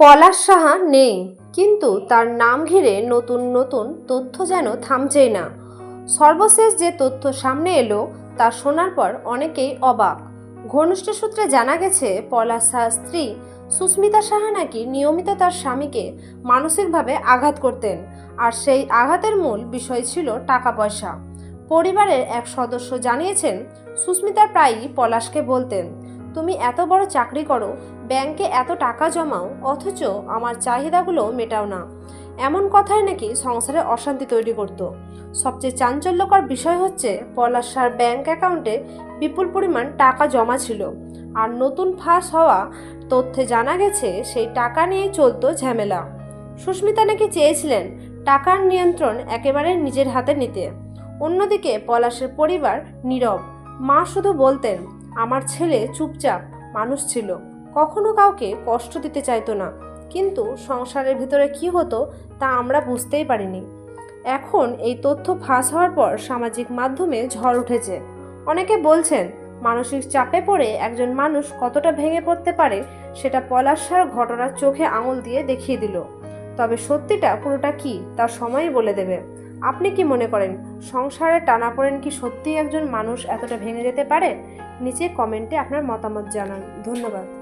পলাশ সাহা নেই, কিন্তু তার নাম ঘিরে নতুন নতুন তথ্য যেন থামছেই না। সর্বশেষ যে তথ্য সামনে এলো, তা শোনার পর অনেকেই অবাক। ঘনিষ্ঠ সূত্রে জানা গেছে, পলাশ সাহার স্ত্রী সুস্মিতা সাহা নাকি নিয়মিত তার স্বামীকে মানসিকভাবে আঘাত করতেন, আর সেই আঘাতের মূল বিষয় ছিল টাকা পয়সা পরিবারের এক সদস্য জানিয়েছেন, সুস্মিতা প্রায়ই পলাশকে বলতেন তুমি এত বড় চাকরি করো, ব্যাংকে এত টাকা জমাও, অথচ আমার চাহিদাগুলো মেটাও না। এমন কথাই নাকি সংসারে অশান্তি তৈরি করত। সবচেয়ে চাঞ্চল্যকর বিষয় হচ্ছে, পলাশার ব্যাংক অ্যাকাউন্টে বিপুল পরিমাণ টাকা জমা ছিল। আর নতুন ফাঁস হওয়া তথ্যে জানা গেছে, সেই টাকা নিয়ে চলতো ঝামেলা। সুস্মিতা নাকি চেয়েছিলেন টাকার নিয়ন্ত্রণ একেবারে নিজের হাতে নিতে। অন্যদিকে পলাশের পরিবার নীরব। মা শুধু বলতেন আমার ছেলে চুপচাপ মানুষ ছিল। কখনো কাউকে কষ্ট দিতে চাইতো না। কিন্তু সংসারের ভিতরে কি হতো তা আমরা বুঝতেই পারিনি। এখন এই তথ্য ফাঁস হওয়ার পর সামাজিক মাধ্যমে ঝড় উঠেছে। অনেকে বলছেন, মানসিক চাপে পড়ে একজন মানুষ কতটা ভেঙে পড়তে পারে সেটা পলাশার ঘটনার চোখে আঙুল দিয়ে দেখিয়ে দিল। তবে সত্যিটা পুরোটা কি তা সময়ই বলে দেবে। আপনি কি মনে করেন, সংসারে টানাপোড়েন কি সত্যিই একজন মানুষ এতটা ভেঙে যেতে পারে? নিচে কমেন্টে আপনার মতামত জানান। ধন্যবাদ।